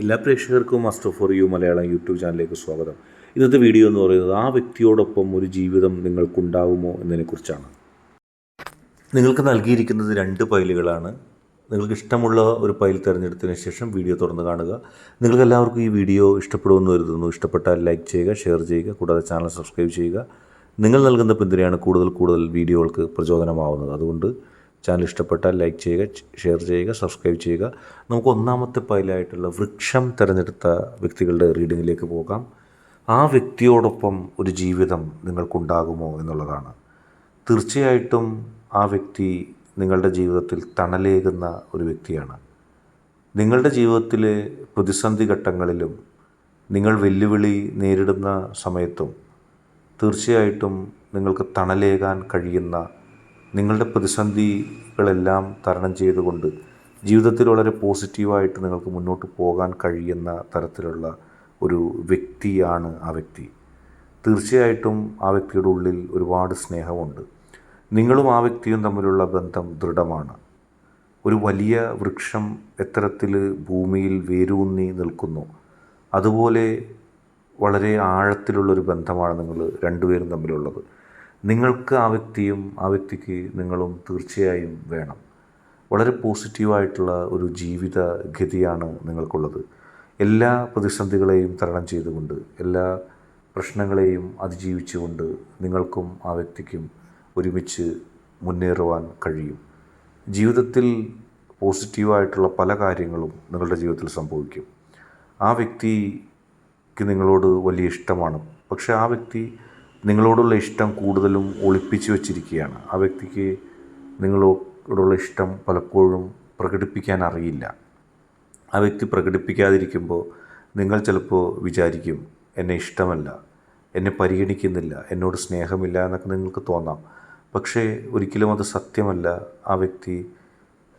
എല്ലാ പ്രേക്ഷകർക്കും master for you Malayalam YouTube ചാനലിലേക്ക് സ്വാഗതം. ഇന്നത്തെ വീഡിയോ എന്ന് പറയുന്നത് ആ വ്യക്തിയോടൊപ്പം ഒരു ജീവിതം നിങ്ങൾക്കുണ്ടാവുമോ എന്നതിനെക്കുറിച്ചാണ്. നിങ്ങൾക്ക് നൽകിയിരിക്കുന്നത് രണ്ട് പൈലുകളാണ്. നിങ്ങൾക്ക് ഇഷ്ടമുള്ള ഒരു പൈൽ തിരഞ്ഞെടുത്തതിന് ശേഷം വീഡിയോ തുറന്ന് കാണുക. നിങ്ങൾക്ക് എല്ലാവർക്കും ഈ വീഡിയോ ഇഷ്ടപ്പെടുമെന്ന് കരുതുന്നു. ഇഷ്ടപ്പെട്ടാൽ ലൈക്ക് ചെയ്യുക ഷെയർ ചെയ്യുക കൂടാതെ ചാനൽ സബ്സ്ക്രൈബ് ചെയ്യുക. നിങ്ങൾ നൽകുന്ന പിന്തുണയാണ് കൂടുതൽ കൂടുതൽ വീഡിയോകൾക്ക് പ്രചോദനമാവുന്നത്. അതുകൊണ്ട് ചാനൽ ഇഷ്ടപ്പെട്ടാൽ ലൈക്ക് ചെയ്യുക ഷെയർ ചെയ്യുക സബ്സ്ക്രൈബ് ചെയ്യുക. നമുക്ക് ഒന്നാമത്തെ പൈലായിട്ടുള്ള വൃക്ഷം തിരഞ്ഞെടുത്ത വ്യക്തികളുടെ റീഡിങ്ങിലേക്ക് പോകാം. ആ വ്യക്തിയോടൊപ്പം ഒരു ജീവിതം നിങ്ങൾക്കുണ്ടാകുമോ എന്നുള്ളതാണ്. തീർച്ചയായിട്ടും ആ വ്യക്തി നിങ്ങളുടെ ജീവിതത്തിൽ തണലേകുന്ന ഒരു വ്യക്തിയാണ്. നിങ്ങളുടെ ജീവിതത്തിലെ പ്രതിസന്ധി ഘട്ടങ്ങളിലും നിങ്ങൾ വെല്ലുവിളി നേരിടുന്ന സമയത്തും തീർച്ചയായിട്ടും നിങ്ങൾക്ക് തണലേകാൻ കഴിയുന്ന നിങ്ങളുടെ പ്രതിസന്ധികളെല്ലാം തരണം ചെയ്തുകൊണ്ട് ജീവിതത്തിൽ വളരെ പോസിറ്റീവായിട്ട് നിങ്ങൾക്ക് മുന്നോട്ട് പോകാൻ കഴിയുന്ന തരത്തിലുള്ള ഒരു വ്യക്തിയാണ് ആ വ്യക്തി. തീർച്ചയായിട്ടും ആ വ്യക്തിയുടെ ഉള്ളിൽ ഒരുപാട് സ്നേഹമുണ്ട്. നിങ്ങളും ആ വ്യക്തിയും തമ്മിലുള്ള ബന്ധം ദൃഢമാണ്. ഒരു വലിയ വൃക്ഷം എത്തരത്തിൽ ഭൂമിയിൽ വേരൂന്നി നിൽക്കുന്നു. അതുപോലെ വളരെ ആഴത്തിലുള്ളൊരു ബന്ധമാണ് നിങ്ങൾ രണ്ടുപേരും തമ്മിലുള്ളത്. നിങ്ങൾക്ക് ആ വ്യക്തിയും ആ വ്യക്തിക്ക് നിങ്ങളും തീർച്ചയായും വേണം. വളരെ പോസിറ്റീവായിട്ടുള്ള ഒരു ജീവിത ഗതിയാണ് നിങ്ങൾക്കുള്ളത്. എല്ലാ പ്രതിസന്ധികളെയും തരണം ചെയ്തുകൊണ്ട് എല്ലാ പ്രശ്നങ്ങളെയും അതിജീവിച്ചുകൊണ്ട് നിങ്ങൾക്കും ആ വ്യക്തിക്കും ഒരുമിച്ച് മുന്നേറുവാൻ കഴിയും. ജീവിതത്തിൽ പോസിറ്റീവായിട്ടുള്ള പല കാര്യങ്ങളും നിങ്ങളുടെ ജീവിതത്തിൽ സംഭവിക്കും. ആ വ്യക്തിക്ക് നിങ്ങളോട് വലിയ ഇഷ്ടമാണ്. പക്ഷേ ആ വ്യക്തി നിങ്ങളോടുള്ള ഇഷ്ടം കൂടുതലും ഒളിപ്പിച്ച് വച്ചിരിക്കുകയാണ്. ആ വ്യക്തിക്ക് നിങ്ങളോടുള്ള ഇഷ്ടം പലപ്പോഴും പ്രകടിപ്പിക്കാൻ അറിയില്ല. ആ വ്യക്തി പ്രകടിപ്പിക്കാതിരിക്കുമ്പോൾ നിങ്ങൾ ചിലപ്പോൾ വിചാരിക്കും എന്നെ ഇഷ്ടമല്ല എന്നെ പരിഗണിക്കുന്നില്ല എന്നോട് സ്നേഹമില്ല എന്നൊക്കെ നിങ്ങൾക്ക് തോന്നാം. പക്ഷേ ഒരിക്കലും അത് സത്യമല്ല. ആ വ്യക്തി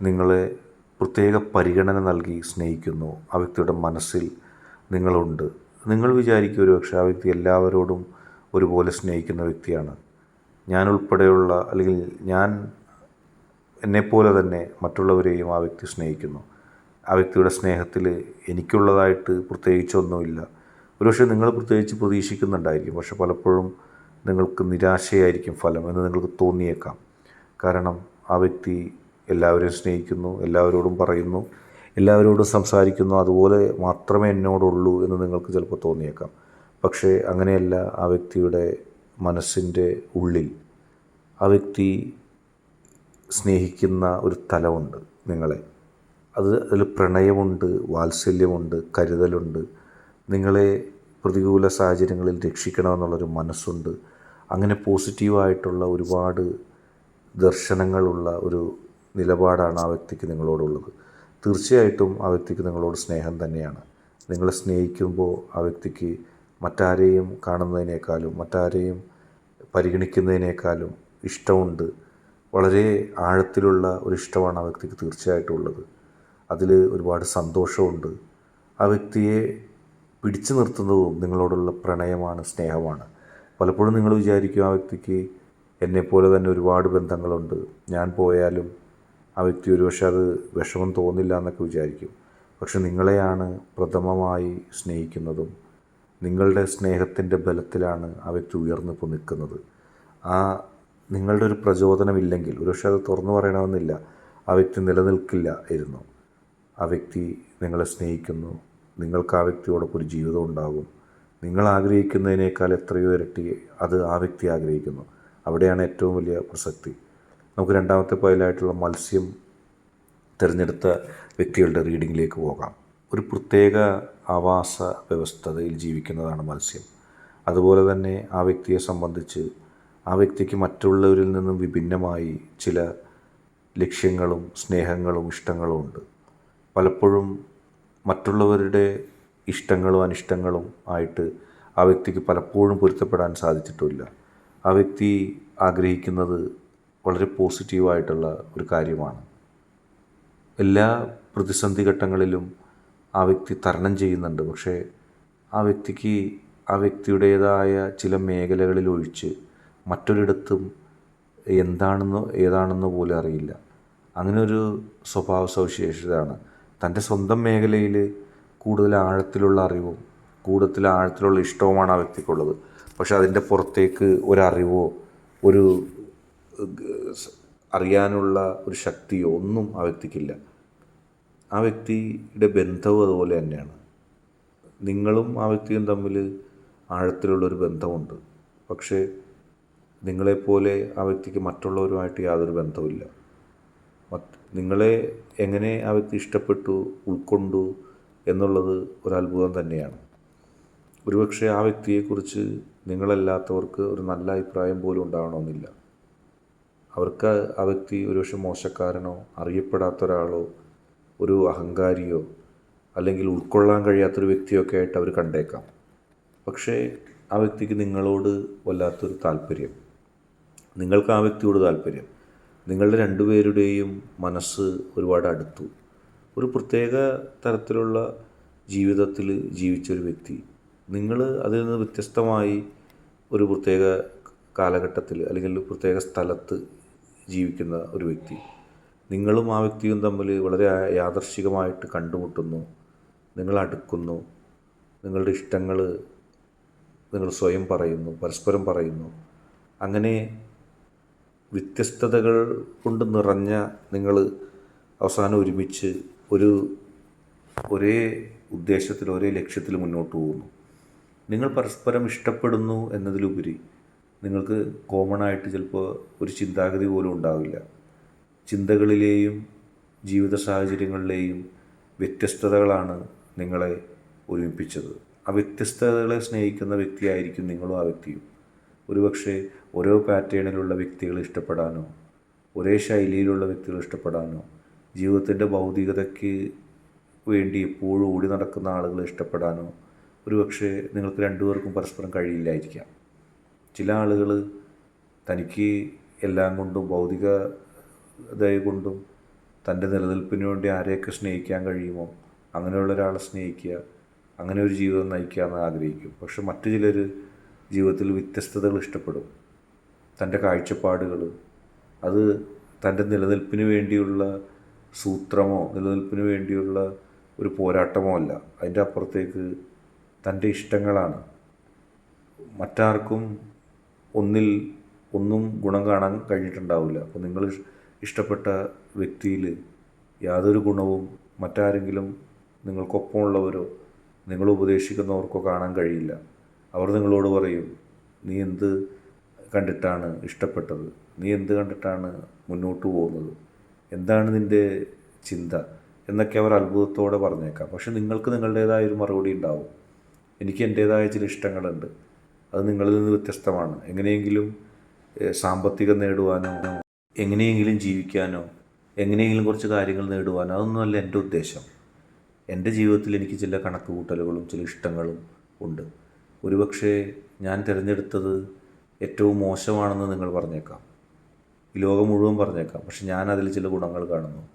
നിങ്ങളെ പ്രത്യേക പരിഗണന നൽകി സ്നേഹിക്കുന്നു. ആ വ്യക്തിയുടെ മനസ്സിൽ നിങ്ങളുണ്ട്. നിങ്ങൾ വിചാരിക്കും ഒരു പക്ഷേ ആ വ്യക്തി എല്ലാവരോടും ഒരുപോലെ സ്നേഹിക്കുന്ന വ്യക്തിയാണ്. ഞാൻ ഉൾപ്പെടെയുള്ള അല്ലെങ്കിൽ ഞാൻ എന്നെപ്പോലെ തന്നെ മറ്റുള്ളവരെയും ആ വ്യക്തി സ്നേഹിക്കുന്നു. ആ വ്യക്തിയുടെ സ്നേഹത്തിൽ എനിക്കുള്ളതായിട്ട് പ്രത്യേകിച്ചൊന്നുമില്ല ഒരുപക്ഷെ നിങ്ങൾ പ്രത്യേകിച്ച് പ്രതീക്ഷിക്കുന്നുണ്ടായിരിക്കും. പക്ഷെ പലപ്പോഴും നിങ്ങൾക്ക് നിരാശയായിരിക്കും ഫലം എന്ന് നിങ്ങൾക്ക് തോന്നിയേക്കാം. കാരണം ആ വ്യക്തി എല്ലാവരെയും സ്നേഹിക്കുന്നു എല്ലാവരോടും പറയുന്നു എല്ലാവരോടും സംസാരിക്കുന്നു അതുപോലെ മാത്രമേ എന്നോടുള്ളൂ എന്ന് നിങ്ങൾക്ക് ചിലപ്പോൾ തോന്നിയേക്കാം. പക്ഷേ അങ്ങനെയല്ല ആ വ്യക്തിയുടെ മനസ്സിന്റെ ഉള്ളിൽ ആ വ്യക്തി സ്നേഹിക്കുന്ന ഒരു തലമുണ്ട് നിങ്ങളെ. അത് അതിൽ പ്രണയമുണ്ട് വാത്സല്യമുണ്ട് കരുതലുണ്ട്. നിങ്ങളെ പ്രതികൂല സാഹചര്യങ്ങളിൽ രക്ഷിക്കണമെന്നുള്ളൊരു മനസ്സുണ്ട്. അങ്ങനെ പോസിറ്റീവായിട്ടുള്ള ഒരുപാട് ദർശനങ്ങളുള്ള ഒരു നിലപാടാണ് ആ വ്യക്തിക്ക് നിങ്ങളോടുള്ളത്. തീർച്ചയായിട്ടും ആ വ്യക്തിക്ക് നിങ്ങളോട് സ്നേഹം തന്നെയാണ്. നിങ്ങളെ സ്നേഹിക്കുമ്പോൾ ആ വ്യക്തിക്ക് മറ്റാരെയും കാണുന്നതിനേക്കാളും മറ്റാരെയും പരിഗണിക്കുന്നതിനേക്കാളും ഇഷ്ടമുണ്ട്. വളരെ ആഴത്തിലുള്ള ഒരു ഇഷ്ടമാണ് ആ വ്യക്തിക്ക് തീർച്ചയായിട്ടും ഉള്ളത്. അതിൽ ഒരുപാട് സന്തോഷമുണ്ട്. ആ വ്യക്തിയെ പിടിച്ചു നിർത്തുന്നതും നിങ്ങളോടുള്ള പ്രണയമാണ് സ്നേഹമാണ്. പലപ്പോഴും നിങ്ങൾ വിചാരിക്കും ആ വ്യക്തിക്ക് എന്നെപ്പോലെ തന്നെ ഒരുപാട് ബന്ധങ്ങളുണ്ട്. ഞാൻ പോയാലും ആ വ്യക്തി ഒരുപക്ഷെ അത് വിഷമം തോന്നില്ല എന്നൊക്കെ വിചാരിക്കും. പക്ഷെ നിങ്ങളെയാണ് പ്രഥമമായി സ്നേഹിക്കുന്നതും നിങ്ങളുടെ സ്നേഹത്തിന്റെ ബലത്തിലാണ് ആ വ്യക്തി ഉയർന്നു ഇപ്പോൾ നിൽക്കുന്നത്. ആ നിങ്ങളുടെ ഒരു പ്രചോദനമില്ലെങ്കിൽ ഒരുപക്ഷെ അത് തുറന്നു പറയണമെന്നില്ല ആ വ്യക്തി നിലനിൽക്കില്ല ആയിരുന്നു ആ വ്യക്തി നിങ്ങളെ സ്നേഹിക്കുന്നു. നിങ്ങൾക്ക് ആ വ്യക്തിയോടൊപ്പം ഒരു ജീവിതം ഉണ്ടാകും. നിങ്ങൾ ആഗ്രഹിക്കുന്നതിനേക്കാൾ എത്രയോ ഇരട്ടി അത് ആ വ്യക്തി ആഗ്രഹിക്കുന്നു. അവിടെയാണ് ഏറ്റവും വലിയ പ്രസക്തി. നമുക്ക് രണ്ടാമത്തെ പോയിലായിട്ടുള്ള മത്സ്യം തിരഞ്ഞെടുത്ത വ്യക്തികളുടെ റീഡിങ്ങിലേക്ക് പോകാം. ഒരു പ്രത്യേക ആവാസ വ്യവസ്ഥതയിൽ ജീവിക്കുന്നതാണ് മത്സ്യം. അതുപോലെ തന്നെ ആ വ്യക്തിയെ സംബന്ധിച്ച് ആ വ്യക്തിക്ക് മറ്റുള്ളവരിൽ നിന്നും വിഭിന്നമായി ചില ലക്ഷ്യങ്ങളും സ്നേഹങ്ങളും ഇഷ്ടങ്ങളും ഉണ്ട്. പലപ്പോഴും മറ്റുള്ളവരുടെ ഇഷ്ടങ്ങളും അനിഷ്ടങ്ങളും ആയിട്ട് ആ വ്യക്തിക്ക് പലപ്പോഴും പൊരുത്തപ്പെടാൻ സാധിച്ചിട്ടില്ല. ആ വ്യക്തി ആഗ്രഹിക്കുന്നത് വളരെ പോസിറ്റീവായിട്ടുള്ള ഒരു കാര്യമാണ്. എല്ലാ പ്രതിസന്ധി ഘട്ടങ്ങളിലും ആ വ്യക്തി തരണം ചെയ്യുന്നുണ്ട്. പക്ഷേ ആ വ്യക്തിക്ക് ആ വ്യക്തിയുടേതായ ചില മേഖലകളിൽ ഒഴിച്ച് മറ്റൊരിടത്തും എന്താണെന്നോ ഏതാണെന്നോ പോലും അറിയില്ല. അങ്ങനൊരു സ്വഭാവ സവിശേഷതയാണ്. തന്റെ സ്വന്തം മേഖലയിൽ കൂടുതൽ ആഴത്തിലുള്ള അറിവും കൂടുതൽ ആഴത്തിലുള്ള ഇഷ്ടവുമാണ് ആ വ്യക്തിക്കുള്ളത്. പക്ഷെ അതിന്റെ പുറത്തേക്ക് ഒരറിവോ ഒരു അറിയാനുള്ള ഒരു ശക്തിയോ ഒന്നും ആ വ്യക്തിക്കില്ല. ആ വ്യക്തിയുടെ ബന്ധവും അതുപോലെ തന്നെയാണ്. നിങ്ങളും ആ വ്യക്തിയും തമ്മിൽ ആഴത്തിലുള്ളൊരു ബന്ധമുണ്ട്. പക്ഷേ നിങ്ങളെപ്പോലെ ആ വ്യക്തിക്ക് മറ്റുള്ളവരുമായിട്ട് യാതൊരു ബന്ധവുമില്ല. നിങ്ങളെ എങ്ങനെ ആ വ്യക്തി ഇഷ്ടപ്പെട്ടു ഉൾക്കൊണ്ടു എന്നുള്ളത് ഒരത്ഭുതം തന്നെയാണ്. ഒരുപക്ഷെ ആ വ്യക്തിയെക്കുറിച്ച് നിങ്ങളല്ലാത്തവർക്ക് ഒരു നല്ല അഭിപ്രായം പോലും ഉണ്ടാവണമെന്നില്ല. അവർക്ക് ആ വ്യക്തി ഒരുപക്ഷെ മോശക്കാരനോ അറിയപ്പെടാത്ത ഒരാളോ ഒരു അഹങ്കാരിയോ അല്ലെങ്കിൽ ഉൾക്കൊള്ളാൻ കഴിയാത്തൊരു വ്യക്തിയൊക്കെ ആയിട്ട് അവർ കണ്ടേക്കാം. പക്ഷേ ആ വ്യക്തിക്ക് നിങ്ങളോട് വല്ലാത്തൊരു താല്പര്യം. നിങ്ങൾക്ക് ആ വ്യക്തിയോട് താല്പര്യം. നിങ്ങളുടെ രണ്ടുപേരുടെയും മനസ്സ് ഒരുപാട് അടുത്തു. ഒരു പ്രത്യേക തരത്തിലുള്ള ജീവിതത്തിൽ ജീവിച്ചൊരു വ്യക്തി. നിങ്ങൾ അതിൽ നിന്ന് വ്യത്യസ്തമായി ഒരു പ്രത്യേക കാലഘട്ടത്തിൽ അല്ലെങ്കിൽ പ്രത്യേക സ്ഥലത്ത് ജീവിക്കുന്ന ഒരു വ്യക്തി. നിങ്ങളും ആ വ്യക്തിയും തമ്മിൽ വളരെ യാദർശികമായിട്ട് കണ്ടുമുട്ടുന്നു. നിങ്ങൾ അടുക്കുന്നു. നിങ്ങളുടെ ഇഷ്ടങ്ങൾ നിങ്ങൾ സ്വയം പറയുന്നു. പരസ്പരം പറയുന്നു. അങ്ങനെ വ്യത്യസ്തതകൾ കൊണ്ട് നിറഞ്ഞ നിങ്ങൾ അവസാനം ഒരുമിച്ച് ഒരു ഒരേ ഉദ്ദേശത്തിൽ ഒരേ ലക്ഷ്യത്തിൽ മുന്നോട്ട് പോകുന്നു. നിങ്ങൾ പരസ്പരം ഇഷ്ടപ്പെടുന്നു എന്നതിലുപരി നിങ്ങൾക്ക് കോമൺ ആയിട്ട് ചിലപ്പോൾ ഒരു ചിന്താഗതി പോലും ഉണ്ടാവില്ല. ചിന്തകളിലെയും ജീവിത സാഹചര്യങ്ങളിലെയും വ്യത്യസ്തതകളാണ് നിങ്ങളെ ഒരുമിപ്പിച്ചത്. ആ വ്യത്യസ്തതകളെ സ്നേഹിക്കുന്ന വ്യക്തിയായിരിക്കും നിങ്ങളും ആ വ്യക്തിയും. ഒരുപക്ഷെ ഓരോ പാറ്റേണിലുള്ള വ്യക്തികളെ ഇഷ്ടപ്പെടാനോ ഒരേ ശൈലിയിലുള്ള വ്യക്തികളെ ഇഷ്ടപ്പെടാനോ ജീവിതത്തിന്റെ ഭൗതികതയ്ക്ക് വേണ്ടി എപ്പോഴും ഓടി നടക്കുന്ന ആളുകളെ ഇഷ്ടപ്പെടാനോ ഒരുപക്ഷെ നിങ്ങൾക്ക് രണ്ടുപേർക്കും പരസ്പരം കഴിയില്ലായിരിക്കാം. ചില ആളുകൾ തനിക്ക് എല്ലാം കൊണ്ടും ഭൗതികതയെ കൊണ്ടും തന്റെ നിലനിൽപ്പിന് വേണ്ടി ആരെയൊക്കെ സ്നേഹിക്കാൻ കഴിയുമോ അങ്ങനെയുള്ള ഒരാളെ സ്നേഹിക്കുക അങ്ങനെ ഒരു ജീവിതം നയിക്കുക എന്ന് ആഗ്രഹിക്കും. പക്ഷെ മറ്റു ചിലർ ജീവിതത്തിൽ വ്യത്യസ്തതകൾ ഇഷ്ടപ്പെടും. തന്റെ കാഴ്ചപ്പാടുകൾ അത് തന്റെ നിലനിൽപ്പിന് വേണ്ടിയുള്ള സൂത്രമോ നിലനിൽപ്പിന് വേണ്ടിയുള്ള ഒരു പോരാട്ടമോ അല്ല. അതിന്റെ അപ്പുറത്തേക്ക് തന്റെ ഇഷ്ടങ്ങളാണ്. മറ്റാർക്കും ഒന്നിൽ ഒന്നും ഗുണം കാണാൻ കഴിഞ്ഞിട്ടുണ്ടാവില്ല. അപ്പോൾ നിങ്ങൾ ഇഷ്ടപ്പെട്ട വ്യക്തിയിൽ യാതൊരു ഗുണവും മറ്റാരെങ്കിലും നിങ്ങൾക്കൊപ്പമുള്ളവരോ നിങ്ങൾ ഉപദേശിക്കുന്നവർക്കോ കാണാൻ കഴിയില്ല. അവർ നിങ്ങളോട് പറയും നീ എന്ത് കണ്ടിട്ടാണ് ഇഷ്ടപ്പെട്ടത്? നീ എന്ത് കണ്ടിട്ടാണ് മുന്നോട്ട് പോകുന്നത്? എന്താണ് നിന്റെ ചിന്ത? എന്നൊക്കെ അവർ അത്ഭുതത്തോടെ പറഞ്ഞേക്കാം. പക്ഷെ നിങ്ങൾക്ക് നിങ്ങളുടേതായ ഒരു മറുപടി ഉണ്ടാവും. എനിക്ക് എന്റേതായ ചില ഇഷ്ടങ്ങളുണ്ട്. അത് നിങ്ങളിൽ നിന്ന് വ്യത്യസ്തമാണ്. എങ്ങനെയെങ്കിലും സാമ്പത്തികം നേടുവാനോ എങ്ങനെയെങ്കിലും ജീവിക്കാനോ എങ്ങനെയെങ്കിലും കുറച്ച് കാര്യങ്ങൾ നേടുവാനോ അതൊന്നുമല്ല എന്റെ ഉദ്ദേശം. എന്റെ ജീവിതത്തിൽ എനിക്ക് ചില കണക്ക് കൂട്ടലുകളും ചില ഇഷ്ടങ്ങളും ഉണ്ട്. ഒരുപക്ഷെ ഞാൻ തിരഞ്ഞെടുത്തത് ഏറ്റവും മോശമാണെന്ന് നിങ്ങൾ പറഞ്ഞേക്കാം. ഈ ലോകം മുഴുവൻ പറഞ്ഞേക്കാം. പക്ഷെ ഞാൻ അതിൽ ചില ഗുണങ്ങൾ കാണുന്നു.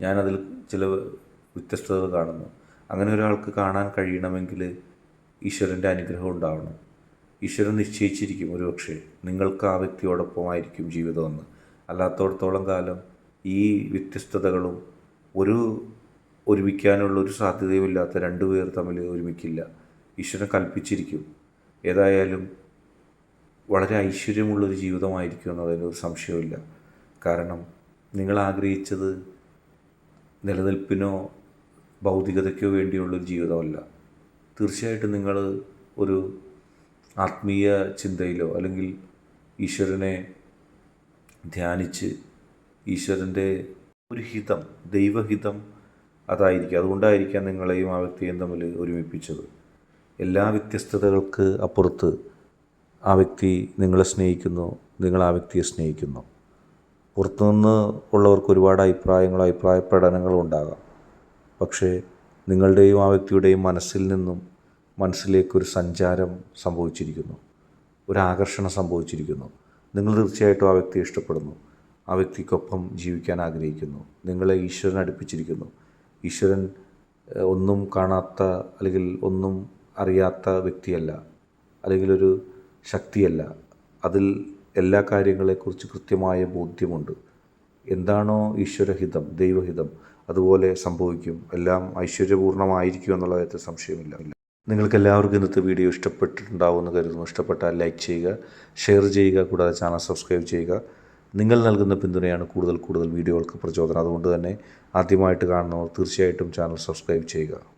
ഞാൻ അതിൽ ചില വ്യത്യസ്തതകൾ കാണുന്നു. അങ്ങനെ ഒരാൾക്ക് കാണാൻ കഴിയണമെങ്കിൽ ഈശ്വരന്റെ അനുഗ്രഹം ഉണ്ടാവണം. ഈശ്വരൻ നിശ്ചയിച്ചിരിക്കും ഒരുപക്ഷെ നിങ്ങൾക്ക് ആ വ്യക്തിയോടൊപ്പമായിരിക്കും ജീവിതമെന്ന്. അല്ലാത്തടത്തോളം കാലം ഈ വ്യത്യസ്തതകളും ഒരു ഒരുമിക്കാനുള്ള ഒരു സാധ്യതയുമില്ലാത്ത രണ്ടുപേർ തമ്മിൽ ഒരുമിക്കില്ല. ഈശ്വരൻ കൽപ്പിച്ചിരിക്കും. ഏതായാലും വളരെ ഐശ്വര്യമുള്ളൊരു ജീവിതമായിരിക്കും എന്നതിൽ ഒരു സംശയമില്ല കാരണം നിങ്ങൾ ആഗ്രഹിച്ചത് നിലനിൽപ്പിനോ ഭൗതികതയ്ക്കോ വേണ്ടിയുള്ളൊരു ജീവിതമല്ല. തീർച്ചയായിട്ടും നിങ്ങൾ ഒരു ആത്മീയ ചിന്തയിലോ അല്ലെങ്കിൽ ഈശ്വരനെ ധ്യാനിച്ച് ഈശ്വരന്റെ ഒരു ഹിതം ദൈവഹിതം അതായിരിക്കും. അതുകൊണ്ടായിരിക്കാം നിങ്ങളെയും ആ വ്യക്തിയെയും തമ്മിൽ ഒരുമിപ്പിച്ചത്. എല്ലാ വ്യത്യസ്തതകൾക്ക് അപ്പുറത്ത് ആ വ്യക്തി നിങ്ങളെ സ്നേഹിക്കുന്നു നിങ്ങൾ ആ വ്യക്തിയെ സ്നേഹിക്കുന്നു. പുറത്തുനിന്ന് ഉള്ളവർക്ക് ഒരുപാട് അഭിപ്രായങ്ങളോ അഭിപ്രായ പഠനങ്ങളോ ഉണ്ടാകാം. പക്ഷേ നിങ്ങളുടെയും ആ വ്യക്തിയുടെയും മനസ്സിൽ നിന്നും മനസ്സിലേക്കൊരു സഞ്ചാരം സംഭവിച്ചിരിക്കുന്നു. ഒരു ആകർഷണം സംഭവിച്ചിരിക്കുന്നു. നിങ്ങൾ തീർച്ചയായിട്ടും ആ വ്യക്തിയെ ഇഷ്ടപ്പെടുന്നു. ആ വ്യക്തിക്കൊപ്പം ജീവിക്കാൻ ആഗ്രഹിക്കുന്നു. നിങ്ങളെ ഈശ്വരൻ അടുപ്പിച്ചിരിക്കുന്നു. ഈശ്വരൻ ഒന്നും കാണാത്ത അല്ലെങ്കിൽ ഒന്നും അറിയാത്ത വ്യക്തിയല്ല. അല്ലെങ്കിൽ ഒരു ശക്തിയല്ല. അതിൽ എല്ലാ കാര്യങ്ങളെക്കുറിച്ച് കൃത്യമായ ബോധ്യമുണ്ട്. എന്താണോ ഈശ്വരഹിതം ദൈവഹിതം അതുപോലെ സംഭവിക്കും. എല്ലാം ഐശ്വര്യപൂർണമായിരിക്കും എന്നുള്ള കാര്യത്തിൽ സംശയമില്ല. നിങ്ങൾക്ക് എല്ലാവർക്കും ഇന്നത്തെ വീഡിയോ ഇഷ്ടപ്പെട്ടിട്ടുണ്ടാവുമെന്ന് കരുതുന്നു. ഇഷ്ടപ്പെട്ടാൽ ലൈക്ക് ചെയ്യുക ഷെയർ ചെയ്യുക കൂടാതെ ചാനൽ സബ്സ്ക്രൈബ് ചെയ്യുക. നിങ്ങൾ നൽകുന്ന പിന്തുണയാണ് കൂടുതൽ കൂടുതൽ വീഡിയോകൾക്ക് പ്രചോദനം. അതുകൊണ്ട് തന്നെ ആദ്യമായിട്ട് കാണുന്നവർ തീർച്ചയായിട്ടും ചാനൽ സബ്സ്ക്രൈബ് ചെയ്യുക.